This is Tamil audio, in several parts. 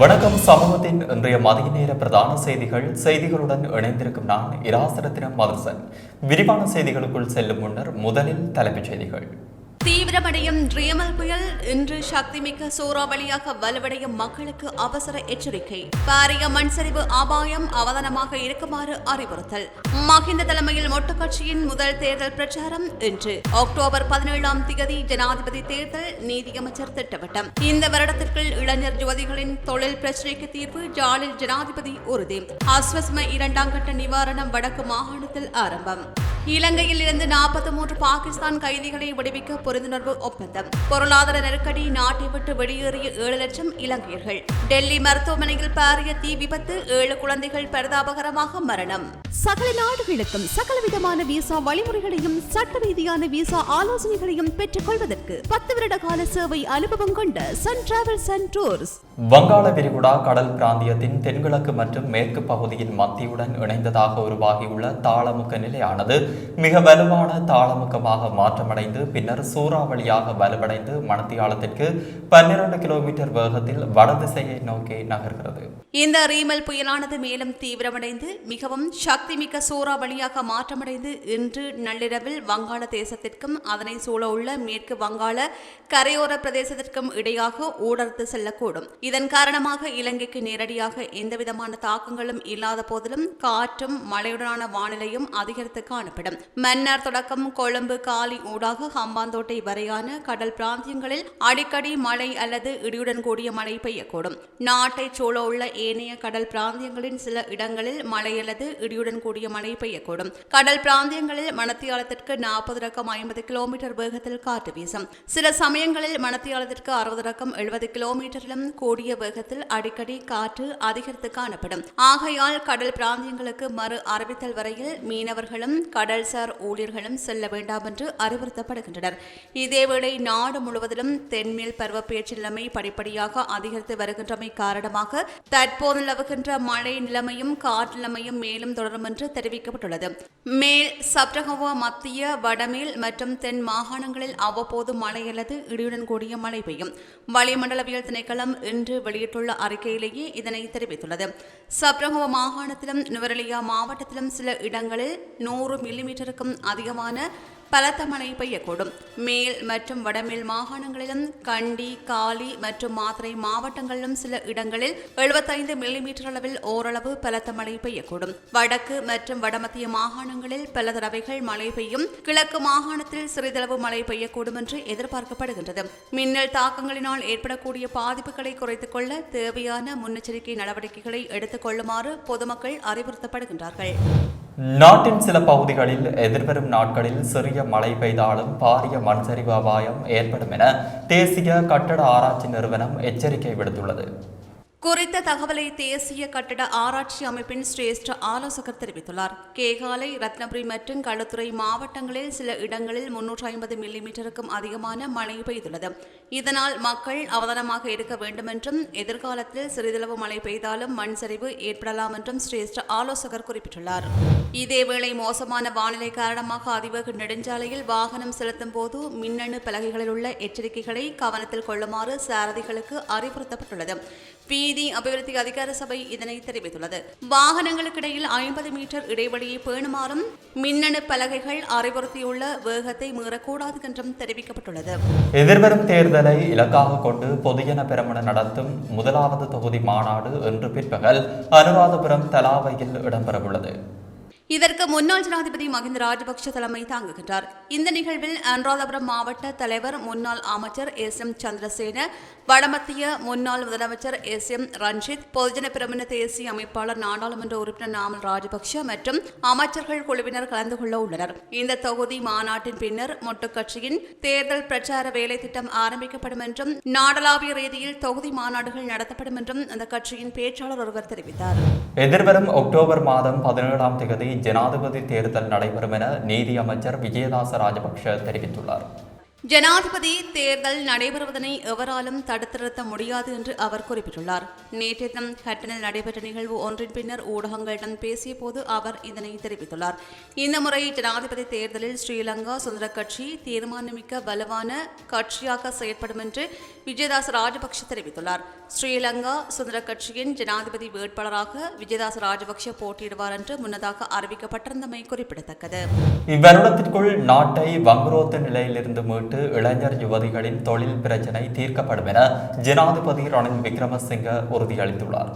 வணக்கம் சமூகத்தின் இன்றைய மதிய நேர பிரதான செய்திகள் செய்திகளுடன் இணைந்திருக்கும் நான் இராசரத்தினம் மதர்சன். விரிவான செய்திகளுக்குள் செல்லும் முன்னர் முதலில் தலைப்புச் செய்திகள். தீவிரமடையும் ரியமல் புயல் இன்று சக்திமிக்க சூறாவளியாக வலுவடையும் மக்களுக்கு அவசர எச்சரிக்கை. பாரிய மண் சரிவு அபாயம் அவதானமாக இருக்குமாறு அறிவுறுத்தல். மஹிந்த தலைமையில் மொட்டு கட்சியின் முதல் தேர்தல் பிரச்சாரம் இன்று. அக்டோபர் பதினேழாம் தேதி ஜனாதிபதி தேர்தல் நீதியமைச்சர் திட்டவட்டம். இந்த வருடத்திற்குள் இளைஞர் யுவதிகளின் தொழில் பிரச்சினைக்கு தீர்வு ஜாலில் ஜனாதிபதி உறுதி. அஸ்வஸ்ம இரண்டாம் கட்ட நிவாரணம் வடக்கு மாகாணத்தில் ஆரம்பம். இலங்கையில் இருந்து நாற்பத்தி மூன்று பாகிஸ்தான் கைதிகளை விடுவிக்க புரிந்துணர்வு ஒப்பந்தம். பொருளாதார நெருக்கடி நாட்டை விட்டு வெளியேறிய ஏழு லட்சம் இலங்கையர்கள். டெல்லி மருத்துவமனையில் பாரிய தீ விபத்து ஏழு குழந்தைகள் பரிதாபகரமாக மரணம். சகல நாடுகளுக்கும் சகலவிதமான விசா வழிமுறைகளையும் சட்ட ரீதியான விசா ஆலோசனைகளையும் பெற்றுக் கொள்வதற்கு பத்து வருட கால சேவை அனுபவம் கொண்ட சன் டிராவல்ஸ் அண்ட் டூர்ஸ் வங்காள விரிகுடா கடல் பிராந்தியத்தின் தென்கிழக்கு மற்றும் மேற்கு பகுதியின் மத்தியுடன் இணைந்ததாக உருவாகியுள்ள தாளமுக்க நிலையானது மிக வலுவான தாளமுக்கமாக மாற்றமடைந்து பின்னர் சூறாவளியாக வலுவடைந்து மணத்தியாலத்திற்கு பன்னிரண்டு கிலோமீட்டர் வேகத்தில் வடதிசையை நோக்கி நகர்கிறது. இந்த ரீமல் புயலானது மேலும் தீவிரமடைந்து மிகவும் சக்திமிக்க சூறாவளியாக மாற்றமடைந்து இன்று நள்ளிரவில் வங்காள தேசத்திற்கும் அதனை சூழவுள்ள மேற்கு வங்காள கரையோர பிரதேசத்திற்கும் இடையாக ஊடர்த்து செல்லக்கூடும். இதன் காரணமாக இலங்கைக்கு நேரடியாக எந்தவிதமான தாக்கங்களும் இல்லாத போதிலும் காற்றும் மழையுடனான வானிலையும் அதிகரித்து காணப்படும். மன்னார் தொடக்கம் கொழும்பு காலி ஊடாக ஹம்பாந்தோட்டை வரையான கடல் பிராந்தியங்களில் அடிக்கடி மழை அல்லது இடியுடன் கூடிய மழை பெய்யக்கூடும். நாட்டை சூழவுள்ள ஏனைய கடல் பிராந்தியங்களின் சில இடங்களில் மழை அல்லது இடியுடன் கூடிய மழை பெய்யக்கூடும். கடல் பிராந்தியங்களில் மணத்தியாலத்திற்கு நாற்பது ரக்கம் ஐம்பது கிலோமீட்டர் வேகத்தில் காற்று வீசும். சில சமயங்களில் மணத்தியாலத்திற்கு அறுபது ரக்கம் எழுபது கிலோமீட்டரிலும் கூடிய வேகத்தில் அடிக்கடி காற்று அதிகரித்து காணப்படும். ஆகையால் கடல் பிராந்தியங்களுக்கு மறு அறிவித்தல் வரையில் மீனவர்களும் கடல்சார் ஊழியர்களும் செல்ல வேண்டாம் என்று அறிவுறுத்தப்படுகின்றனர். இதேவேளை நாடு முழுவதிலும் தென்மேல் பருவப்பேச்சு நிலைமை படிப்படியாக அதிகரித்து வருகின்றமை காரணமாக தற்போது நிலவுகின்ற மழை நிலைமையும் காற்று நிலைமையும் மேலும் தொடரும் என்று தெரிவிக்கப்பட்டுள்ளது. மேல் சப்ரகவ மத்திய வடமேல் மற்றும் தென் மாகாணங்களில் அவ்வப்போது மழை அல்லது இடியுடன் கூடிய மழை பெய்யும். வளிமண்டலவியல் திணைக்களம் இன்று வெளியிட்டுள்ள அறிக்கையிலேயே இதனை தெரிவித்துள்ளது. சப்ரகவ மாகாணத்திலும் நுவரெலியா மாவட்டத்திலும் சில இடங்களில் நூறு மில்லிமீட்டருக்கும் அதிகமான பலத்த மழை பெய்யக்கூடும். மேல் மற்றும் வடமேல் மாகாணங்களிலும் கண்டி காலி மற்றும் மாத்திரை மாவட்டங்களிலும் சில இடங்களில் எழுபத்தைந்து மில்லிமீட்டர் அளவில் ஓரளவு பலத்த மழை பெய்யக்கூடும். வடக்கு மற்றும் வடமத்திய மாகாணங்களில் பல தடவைகள் மழை பெய்யும். கிழக்கு மாகாணத்தில் சிறிதளவு மழை பெய்யக்கூடும் என்று எதிர்பார்க்கப்படுகின்றது. மின்னல் தாக்கங்களினால் ஏற்படக்கூடிய பாதிப்புகளை குறைத்துக் கொள்ள தேவையான முன்னெச்சரிக்கை நடவடிக்கைகளை எடுத்துக் கொள்ளுமாறு பொதுமக்கள் அறிவுறுத்தப்படுகின்றார்கள். நாட்டின் சில பகுதிகளில் எதிர்வரும் நாட்களில் சிறிய மழை பெய்தாலும் பாரிய மண்சரிவு அபாயம் ஏற்படும் என தேசிய கட்டட ஆராய்ச்சி நிறுவனம் எச்சரிக்கை விடுத்துள்ளது. குறித்த தகவலை தேசிய கட்டட ஆராய்ச்சி அமைப்பின் சிரேஷ்ட ஆலோசகர் தெரிவித்துள்ளார். கேகாலை ரத்னபுரி மற்றும் களுத்துறை மாவட்டங்களில் சில இடங்களில் முன்னூற்று ஐம்பது மில்லிமீட்டருக்கும் அதிகமான மழை பெய்துள்ளது. இதனால் மக்கள் அவதானமாக இருக்க வேண்டும் என்றும் எதிர்காலத்தில் சிறிதளவு மழை பெய்தாலும் மண் சரிவு ஏற்படலாம் என்றும் சிரேஷ்ட ஆலோசகர் குறிப்பிட்டுள்ளார். இதேவேளை மோசமான வானிலை காரணமாக அதிவேக நெடுஞ்சாலையில் வாகனம் செலுத்தும் போது மின்னணு பலகைகளில் உள்ள எச்சரிக்கைகளை கவனத்தில் கொள்ளுமாறு சாரதிகளுக்கு அறிவுறுத்தப்பட்டுள்ளது. வீதி அபிவிருத்தி அதிகார சபை இதனை தெரிவித்துள்ளது. வாகனங்களுக்கிடையில் ஐம்பது மீட்டர் இடைவெளியை பேணுமாறும் மின்னணு பலகைகள் அறிவுறுத்தியுள்ள வேகத்தை மீறக்கூடாது என்றும் தெரிவிக்கப்பட்டுள்ளது. எதிர்வரும் தேர்தலை இலக்காக கொண்டு பொதுஜன பெருமன நடத்தும் முதலாவது தொகுதி மாநாடு இன்று பிற்பகல் அனுராதபுரம் தலாவையில் இடம்பெறவுள்ளது. இதற்கு முன்னாள் ஜனாதிபதி மகிந்த ராஜபக்ஷ தலைமை தாங்குகின்றார். இந்த நிகழ்வில் அனுராதபுரம் மாவட்ட தலைவர் முன்னாள் அமைச்சர் எஸ் எம் சந்திரசேன வடமத்திய முன்னாள் முதலமைச்சர் எஸ் எம் ரஞ்சித் பொதுஜன பிரமுன தேசிய அமைப்பாளர் நாடாளுமன்ற உறுப்பினர் நாமல் ராஜபக்ஷ மற்றும் அமைச்சர்கள் குழுவினர் கலந்து கொள்ள உள்ளனர். இந்த தொகுதி மாநாட்டின் பின்னர் மொட்டுக்கட்சியின் தேர்தல் பிரச்சார வேலை திட்டம் ஆரம்பிக்கப்படும் என்றும் நாடளாவிய ரீதியில் தொகுதி மாநாடுகள் நடத்தப்படும் என்றும் அந்த கட்சியின் பேச்சாளர் ஒருவர் தெரிவித்தார். எதிர்வரும் அக்டோபர் மாதம் பதினேழாம் தேதி ஜனாதிபதி தேர்தல் நடைபெறும் என நீதி அமைச்சர் விஜயதாச ராஜபக்ஷ தெரிவித்துள்ளார். ஜனாதிபதி தேர்தல் நடைபெறுவதனை எவராலும் தடுத்து நிறுத்த முடியாது என்று அவர் குறிப்பிட்டுள்ளார். நேற்று தினம் ஹட்டனில் நடைபெற்ற நிகழ்வு ஒன்றின் பின்னர் ஊடகங்களிடம் பேசிய போது அவர் இதனை தெரிவித்துள்ளார். இந்த முறை ஜனாதிபதி தேர்தலில் ஸ்ரீலங்கா சுதந்திர கட்சி தீர்மானமிக்க வலுவான கட்சியாக செயற்படும் என்று விஜயதாஸ் ராஜபக்ஷ தெரிவித்துள்ளார். ஸ்ரீலங்கா சுதந்திர கட்சியின் ஜனாதிபதி வேட்பாளராக விஜயதாஸ் ராஜபக்ஷ போட்டியிடுவார் என்று முன்னதாக அறிவிக்கப்பட்டிருந்தமை குறிப்பிடத்தக்கது. இவ்வருடத்திற்குள் நாட்டை வங்குரோத்த நிலையிலிருந்து மீட்டு இளைஞர் யுவதிகளின் தொழில் பிரச்சினை தீர்க்கப்படும் என ஜனாதிபதி ரணில் விக்ரமசிங்க உறுதியளித்துள்ளார்.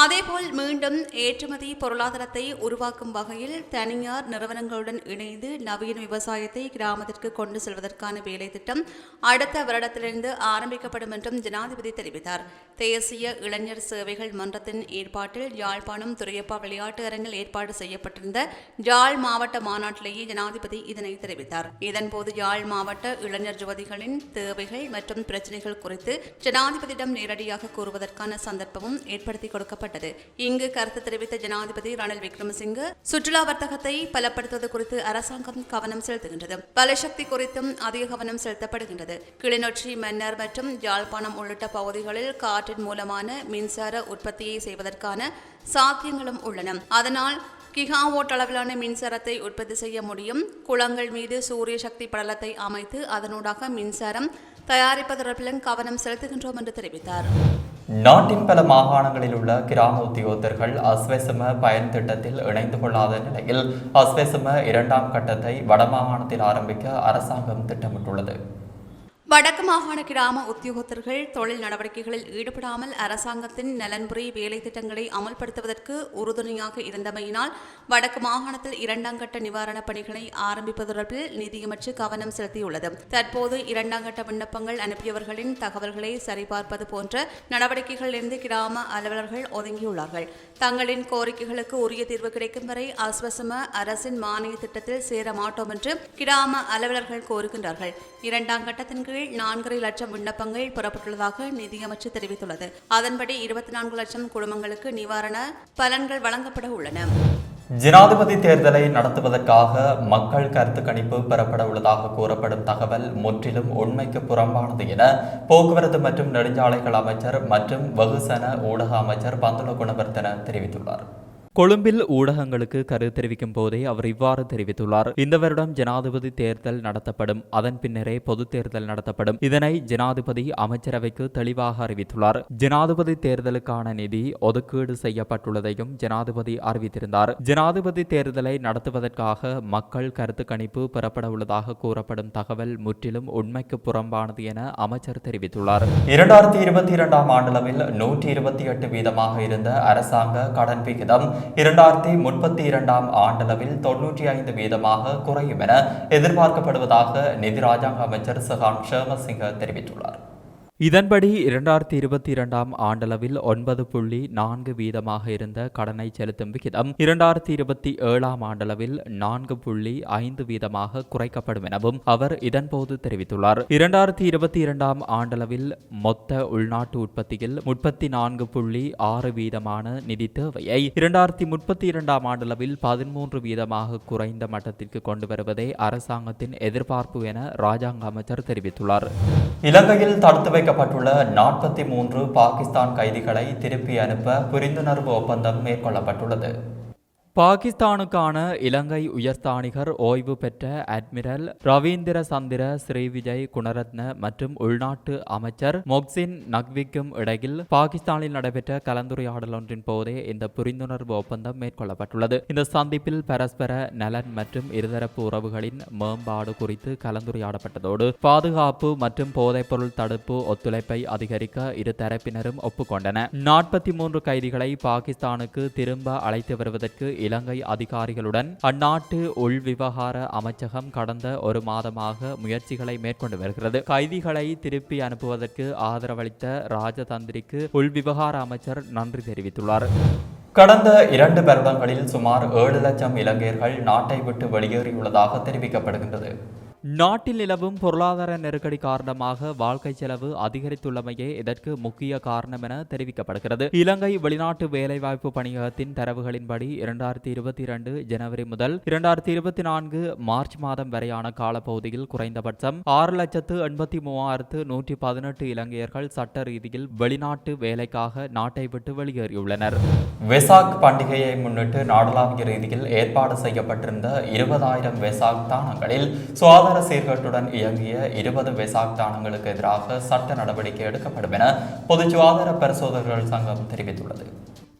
அதேபோல் மீண்டும் ஏற்றுமதி பொருளாதாரத்தை உருவாக்கும் வகையில் தனியார் நிறுவனங்களுடன் இணைந்து நவீன விவசாயத்தை கிராமத்திற்கு கொண்டு செல்வதற்கான வேலை திட்டம் அடுத்த வருடத்திலிருந்து ஆரம்பிக்கப்படும் என்றும் ஜனாதிபதி தெரிவித்தார். தேசிய இளைஞர் சேவைகள் மன்றத்தின் ஏற்பாட்டில் யாழ்ப்பாணம் துறையப்பா விளையாட்டு அரங்கில் ஏற்பாடு செய்யப்பட்டிருந்த யாழ் மாவட்ட மாநாட்டிலேயே ஜனாதிபதி இதனை தெரிவித்தார். இதன்போது யாழ் மாவட்ட இளைஞர் யுவதிகளின் தேவைகள் மற்றும் பிரச்சினைகள் குறித்து ஜனாதிபதியிடம் நேரடியாக கூறுவதற்கான சந்தர்ப்பமும் ஏற்படுத்தி கொடுக்கப்பட்டது. இங்கு கருத்து தெரிவித்த ஜனாதிபதி ரணில் விக்ரமசிங்க சுற்றுலா வர்த்தகத்தை பலப்படுத்துவது குறித்து அரசாங்கம் கவனம் செலுத்துகின்றது. பலசக்தி குறித்தும் அதிக கவனம் செலுத்தப்படுகின்றது. கிளிநொச்சி மன்னர் மற்றும் யாழ்ப்பாணம் உள்ளிட்ட பகுதிகளில் காற்றின் மூலமான மின்சார உற்பத்தியை செய்வதற்கான சாத்தியங்களும் உள்ளன. அதனால் கிகாவோட் அளவிலான மின்சாரத்தை உற்பத்தி செய்ய முடியும். குளங்கள் மீது சூரிய சக்தி படலத்தை அமைத்து அதனூடாக மின்சாரம் தயாரிப்பது தொடர்பிலும் கவனம் செலுத்துகின்றோம் என்று தெரிவித்தார். நாட்டின் பல மாகாணங்களில் உள்ள கிராம உத்தியோகத்தர்கள் அஸ்வெசம பயன் திட்டத்தில் இணைந்து கொள்ளாத நிலையில் அஸ்வசம இரண்டாம் கட்டத்தை வடமாகாணத்தில் ஆரம்பிக்க அரசாங்கம் திட்டமிட்டுள்ளது. வடக்கு மாகாண கிராம உத்தியோகத்தர்கள் தொழில் நடவடிக்கைகளில் ஈடுபடாமல் அரசாங்கத்தின் நலன்புரி வேலை திட்டங்களை அமல்படுத்துவதற்கு உறுதுணையாக இருந்தமையினால் வடக்கு மாகாணத்தில் இரண்டாம் கட்ட நிவாரணப் பணிகளை ஆரம்பிப்பது தொடர்பில் நிதியமைச்சு கவனம் செலுத்தியுள்ளது. தற்போது இரண்டாம் கட்ட விண்ணப்பங்கள் அனுப்பியவர்களின் தகவல்களை சரிபார்ப்பது போன்ற நடவடிக்கைகளிலிருந்து கிராம அலுவலர்கள் ஒதுங்கியுள்ளார்கள். தங்களின் கோரிக்கைகளுக்கு உரிய தீர்வு கிடைக்கும் வரை அஸ்வசம அரசின் மானிய திட்டத்தில் சேர மாட்டோம் என்று கிராம அலுவலர்கள் கோருகின்றார்கள். இரண்டாம் கட்டத்தின் கீழ் நான்கரை லட்சம் விண்ணப்பங்கள் பெறப்பட்டுள்ளதாக நிதியமைச்சு தெரிவித்துள்ளது. அதன்படி இருபத்தி நான்கு லட்சம் குடும்பங்களுக்கு நிவாரண பலன்கள் வழங்கப்பட உள்ளன. ஜனாதிபதி தேர்தலை நடத்துவதற்காக மக்கள் கருத்து கணிப்பு பெறப்பட உள்ளதாக கூறப்படும் தகவல் முற்றிலும் உண்மைக்கு புறம்பானது என போக்குவரத்து மற்றும் நெடுஞ்சாலைகள் அமைச்சர் மற்றும் வெகுசன ஊடக அமைச்சர் பந்துல குணவர்த்தன தெரிவித்துள்ளார். கொழும்பில் ஊடகங்களுக்கு கருத்து தெரிவிக்கும் போதே அவர் இவ்வாறு தெரிவித்துள்ளார். இந்த வருடம் ஜனாதிபதி தேர்தல் நடத்தப்படும் அதன் பின்னரே பொது தேர்தல் நடத்தப்படும். இதனை ஜனாதிபதி அமைச்சரவைக்கு தெளிவாக அறிவித்துள்ளார். ஜனாதிபதி தேர்தலுக்கான நிதி ஒதுக்கீடு செய்யப்பட்டுள்ளதையும் ஜனாதிபதி அறிவித்திருந்தார். ஜனாதிபதி தேர்தலை நடத்துவதற்காக மக்கள் கருத்து கணிப்பு பெறப்பட உள்ளதாக கூறப்படும் தகவல் முற்றிலும் உண்மைக்கு புறம்பானது என அமைச்சர் தெரிவித்துள்ளார். இரண்டாயிரத்தி இருபத்தி இரண்டாம் ஆண்டளவில் நூற்றி இருபத்தி எட்டு வீதமாக இருந்த அரசாங்க கடன் விகிதம் இரண்டாயிரத்தி முப்பத்தி இரண்டாம் ஆண்டளவில் தொன்னூற்றி ஐந்து வீதமாக குறையும் என எதிர்பார்க்கப்படுவதாக நிதி ராஜாங்க அமைச்சர் சஹான் ஷேமசிங்க தெரிவித்துள்ளார். இதன்படி இரண்டாயிரத்தி இருபத்தி இரண்டாம் ஆண்டளவில் ஒன்பது புள்ளி நான்கு வீதமாக இருந்த கடனை செலுத்தும் விகிதம் இரண்டாயிரத்தி இருபத்தி ஏழாம் ஆண்டளவில் நான்கு புள்ளி ஐந்து வீதமாக குறைக்கப்படும் எனவும் அவர் இதன்போது தெரிவித்துள்ளார். இரண்டாயிரத்தி இருபத்தி இரண்டாம் ஆண்டளவில் மொத்த உள்நாட்டு உற்பத்தியில் முப்பத்தி நான்கு புள்ளி ஆறு வீதமான நிதி தேவையை இரண்டாயிரத்தி முப்பத்தி இரண்டாம் ஆண்டளவில் பதிமூன்று வீதமாக குறைந்த மட்டத்திற்கு கொண்டு வருவதே அரசாங்கத்தின் எதிர்பார்ப்பு என ராஜாங்க அமைச்சர் தெரிவித்துள்ளார். இலங்கையில் தடுத்து வைக்கப்பட்டுள்ள நாற்பத்தி மூன்று பாகிஸ்தான் கைதிகளை திருப்பி அனுப்ப புரிந்துணர்வு ஒப்பந்தம் மேற்கொள்ளப்பட்டுள்ளது. பாகிஸ்தானுக்கான இலங்கை உயர்ஸ்தானிகர் ஓய்வு பெற்ற அட்மிரல் ரவீந்திர சந்திர ஸ்ரீவிஜய் குணரத்ன மற்றும் உள்நாட்டு அமைச்சர் மொக்சின் நக்விக்கும் இடையில் பாகிஸ்தானில் நடைபெற்ற கலந்துரையாடல் ஒன்றின் போதே இந்த புரிந்துணர்வு ஒப்பந்தம் மேற்கொள்ளப்பட்டுள்ளது. இந்த சந்திப்பில் பரஸ்பர நலன் மற்றும் இருதரப்பு உறவுகளின் மேம்பாடு குறித்து கலந்துரையாடப்பட்டதோடு பாதுகாப்பு மற்றும் போதைப்பொருள் தடுப்பு ஒத்துழைப்பை அதிகரிக்க இரு தரப்பினரும் ஒப்புக்கொண்டன நாற்பத்தி மூன்று கைதிகளை பாகிஸ்தானுக்கு திரும்ப அழைத்து வருவதற்கு இலங்கை அதிகாரிகளுடன் அந்நாட்டு உள்விவகார அமைச்சகம் கடந்த ஒரு மாதமாக முயற்சிகளை மேற்கொண்டு வருகிறது. கைதிகளை திருப்பி அனுப்புவதற்கு ஆதரவளித்த ராஜதந்திரிக்கு உள்விவகார அமைச்சர் நன்றி தெரிவித்துள்ளார். கடந்த இரண்டு வருடங்களில் சுமார் ஏழு லட்சம் இலங்கையர்கள் நாட்டை விட்டு வெளியேறியுள்ளதாக தெரிவிக்கப்படுகின்றது. நாட்டில் நிலவும் பொருளாதார நெருக்கடி காரணமாக வாழ்க்கை செலவு அதிகரித்துள்ளமையே இதற்கு முக்கிய காரணம் என தெரிவிக்கப்படுகிறது. இலங்கை வெளிநாட்டு வேலைவாய்ப்பு பணியகத்தின் தரவுகளின்படி இரண்டாயிரத்தி இருபத்தி இரண்டு ஜனவரி முதல் இரண்டாயிரத்தி இருபத்தி நான்கு மார்ச் மாதம் வரையான காலப்பகுதியில் குறைந்தபட்சம் ஆறு லட்சத்து எண்பத்தி மூவாயிரத்து நூற்றி பதினெட்டு இலங்கையர்கள் சட்ட ரீதியில் வெளிநாட்டு வேலைக்காக நாட்டை விட்டு வெளியேறியுள்ளனர். வெசாக் பண்டிகையை முன்னிட்டு நாடளாவிய ரீதியில் ஏற்பாடு செய்யப்பட்டிருந்த இருபதாயிரம் வெசாக் தானங்களில் சுகாதார சீர்கேட்டுடன் இயங்கிய இருபது வெசாக் தானங்களுக்கு எதிராக சட்ட நடவடிக்கை எடுக்கப்படும் என பொது சுகாதார பரிசோதகர்கள் சங்கம் தெரிவித்துள்ளது.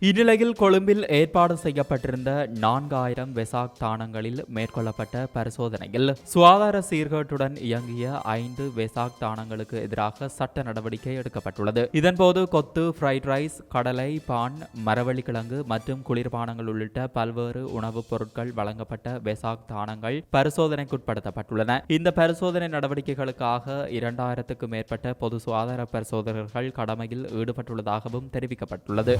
இந்நிலையில் கொழும்பில் ஏற்பாடு செய்யப்பட்டிருந்த நான்காயிரம் வெசாக் தானங்களில் மேற்கொள்ளப்பட்ட பரிசோதனையில் சுகாதார சீர்கேட்டுடன் இயங்கிய ஐந்து வெசாக் தானங்களுக்கு எதிராக சட்ட நடவடிக்கை எடுக்கப்பட்டுள்ளது. இதன்போது கொத்து ஃப்ரைட் ரைஸ் கடலை பான் மரவள்ளி கிழங்கு மற்றும் குளிர்பானங்கள் உள்ளிட்ட பல்வேறு உணவுப் பொருட்கள் வழங்கப்பட்ட வெசாக் தானங்கள் பரிசோதனைக்குட்படுத்தப்பட்டுள்ளன. இந்த பரிசோதனை நடவடிக்கைகளுக்காக இரண்டாயிரத்துக்கும் மேற்பட்ட பொது சுகாதார பரிசோதகர்கள் கடமையில் ஈடுபட்டுள்ளதாகவும் தெரிவிக்கப்பட்டுள்ளது.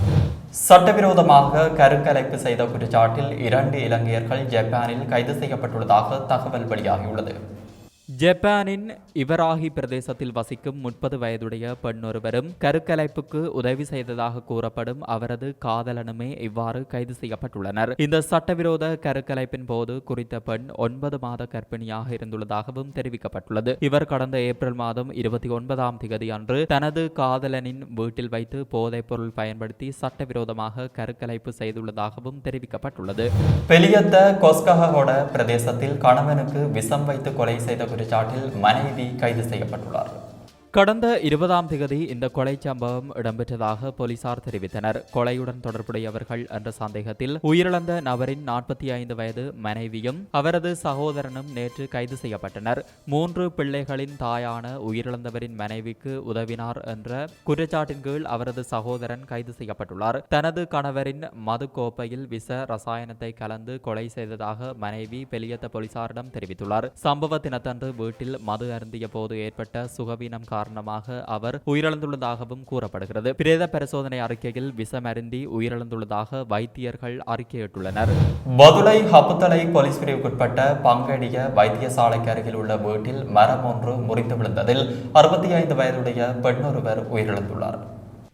சட்டவிரோதமாக கருக்கலைப்பு செய்த குற்றச்சாட்டில் இரண்டு இலங்கையர்கள் ஜப்பானில் கைது செய்யப்பட்டுள்ளதாக தகவல் வெளியாகியுள்ளது. ஜப்பானின் இவராகி பிரதேசத்தில் வசிக்கும் முப்பது வயதுடைய பெண் ஒருவரும் கருக்கலைப்புக்கு உதவி செய்ததாக கூறப்படும் அவரது காதலனுமே இவ்வாறு கைது செய்யப்பட்டுள்ளனர். இந்த சட்டவிரோத கருக்கலைப்பின் போது குறித்த பெண் ஒன்பது மாத கர்ப்பிணியாக இருந்துள்ளதாகவும் தெரிவிக்கப்பட்டுள்ளது. இவர் கடந்த ஏப்ரல் மாதம் இருபத்தி ஒன்பதாம் திகதி அன்று தனது காதலனின் வீட்டில் வைத்து போதைப் பொருள் பயன்படுத்தி சட்டவிரோதமாக கருக்கலைப்பு செய்துள்ளதாகவும் தெரிவிக்கப்பட்டுள்ளது. பெலியத்த கொஸ்கஹோட பிரதேசத்தில் கணவனுக்கு விஷம் வைத்து கொலை செய்த குற்றச்சாட்டில் மனைவி கைது செய்யப்பட்டுள்ளார் கடந்த இருபதாம் திகதி இந்த கொலை சம்பவம் இடம்பெற்றதாக போலீசார் தெரிவித்தனர். கொலையுடன் தொடர்புடையவர்கள் என்ற சந்தேகத்தில் உயிரிழந்த நபரின் நாற்பத்தி ஐந்து வயது மனைவியும் அவரது சகோதரனும் நேற்று கைது செய்யப்பட்டனர். மூன்று பிள்ளைகளின் தாயான உயிரிழந்தவரின் மனைவிக்கு உதவினார் என்ற குற்றச்சாட்டின் கீழ் அவரது சகோதரன் கைது செய்யப்பட்டுள்ளார். தனது கணவரின் மது கோப்பையில் விச ரசாயனத்தை கலந்து கொலை செய்ததாக மனைவி பெலியத்த போலீசாரிடம் தெரிவித்துள்ளார். சம்பவ தினத்தன்று வீட்டில் மது அருந்திய போது ஏற்பட்ட சுகவீனம் காரணமாக அவர் உயிரிழந்துள்ளதாகவும் கூறப்படுகிறது. பிரேத பரிசோதனை அறிக்கையில் விஷமருந்தி உயிரிழந்துள்ளதாக வைத்தியர்கள் அறிக்கையிட்டுள்ளனர். மதுரை ஹப்புத்தலை போலீஸ் பிரிவுக்குட்பட்ட பங்கடிய வைத்தியசாலைக்கு அருகில் உள்ள வீட்டில் மரம் ஒன்று முறிந்து விழுந்ததில் அறுபத்தி ஐந்து வயதுடைய பெண்ணொருவர் உயிரிழந்துள்ளார்.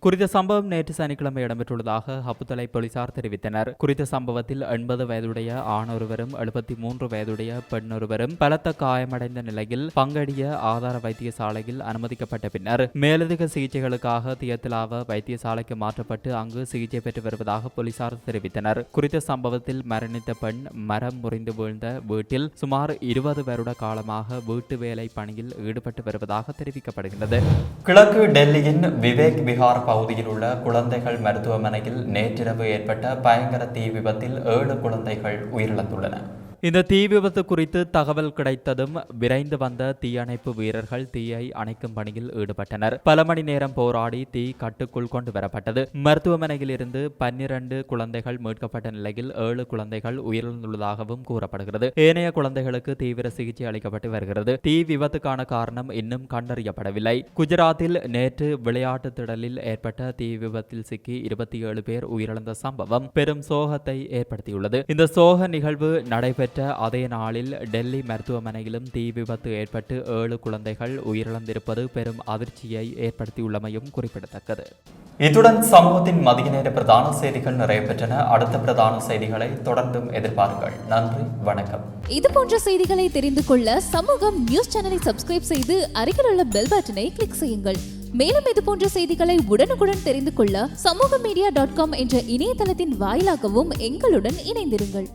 குறித்த சம்பவம் நேற்று சனிக்கிழமை இடம்பெற்றுள்ளதாக ஹப்புத்தலை போலீசார் தெரிவித்தனர். குறித்த சம்பவத்தில் எண்பது வயதுடைய ஆணொருவரும் எழுபத்தி மூன்று வயதுடைய பெண்ணொருவரும் பலத்த காயமடைந்த நிலையில் பங்கடிய ஆதார வைத்தியசாலையில் அனுமதிக்கப்பட்ட பின்னர் மேலதிக சிகிச்சைகளுக்காக தியத்திலாவ வைத்தியசாலைக்கு மாற்றப்பட்டு அங்கு சிகிச்சை பெற்று வருவதாக போலீசார் தெரிவித்தனர். குறித்த சம்பவத்தில் மரணித்த பெண் மரம் முறிந்து வீழ்ந்த வீட்டில் சுமார் இருபது வருட காலமாக வீட்டு வேலை பணியில் ஈடுபட்டு வருவதாக தெரிவிக்கப்படுகிறது கிழக்கு டெல்லியின் விவேக் விஹார் பகுதியில் உள்ள குழந்தைகள் மருத்துவமனையில் நேற்றிரவு ஏற்பட்ட பயங்கர தீ விபத்தில் ஏழு குழந்தைகள் உயிரிழந்துள்ளன. இந்த தீ விபத்து குறித்து தகவல் கிடைத்ததும் விரைந்து வந்த தீயணைப்பு வீரர்கள் தீயை அணைக்கும் பணியில் ஈடுபட்டனர். பல மணி நேரம் போராடி தீ கட்டுக்குள் கொண்டு வரப்பட்டது. மருத்துவமனையில் இருந்து பன்னிரண்டு குழந்தைகள் மீட்கப்பட்ட நிலையில் ஏழு குழந்தைகள் உயிரிழந்துள்ளதாகவும் கூறப்படுகிறது. ஏனைய குழந்தைகளுக்கு தீவிர சிகிச்சை அளிக்கப்பட்டு வருகிறது. தீ விபத்துக்கான காரணம் இன்னும் கண்டறியப்படவில்லை. குஜராத்தில் நேற்று விளையாட்டு திடலில் ஏற்பட்ட தீ விபத்தில் சிக்கி இருபத்தி ஏழு பேர் உயிரிழந்த சம்பவம் பெரும் சோகத்தை ஏற்படுத்தியுள்ளது. இந்த சோக நிகழ்வு நடைபெற்ற அதே நாளில் டெல்லி மருத்துவமனையிலும் தீ விபத்து ஏற்பட்டு ஏழு குழந்தைகள் உயிரிழந்திருப்பது பெரும் அதிர்ச்சியை ஏற்படுத்தியுள்ளமையும் குறிப்பிடத்தக்கது. இத்துடன் சமூகத்தின் மதிய நேர பிரதான செய்திகள் நிறைவு பெற்றன அடுத்த பிரதான செய்திகளை தொடர்ந்தும் எதிர்பாருங்கள். நன்றி வணக்கம். இது போன்ற செய்திகளை தெரிந்து கொள்ள சமூகம் நியூஸ் சேனலை சப்ஸ்கிரைப் செய்து அருகில் உள்ள பெல் பட்டனை கிளிக் செய்யுங்கள். மேலும் இது போன்ற செய்திகளை உடனுக்குடன் தெரிந்து கொள்ள சமூக மீடியா டாட் காம் என்ற இணையதளத்தின் வாயிலாகவும் எங்களுடன் இணைந்திருங்கள்.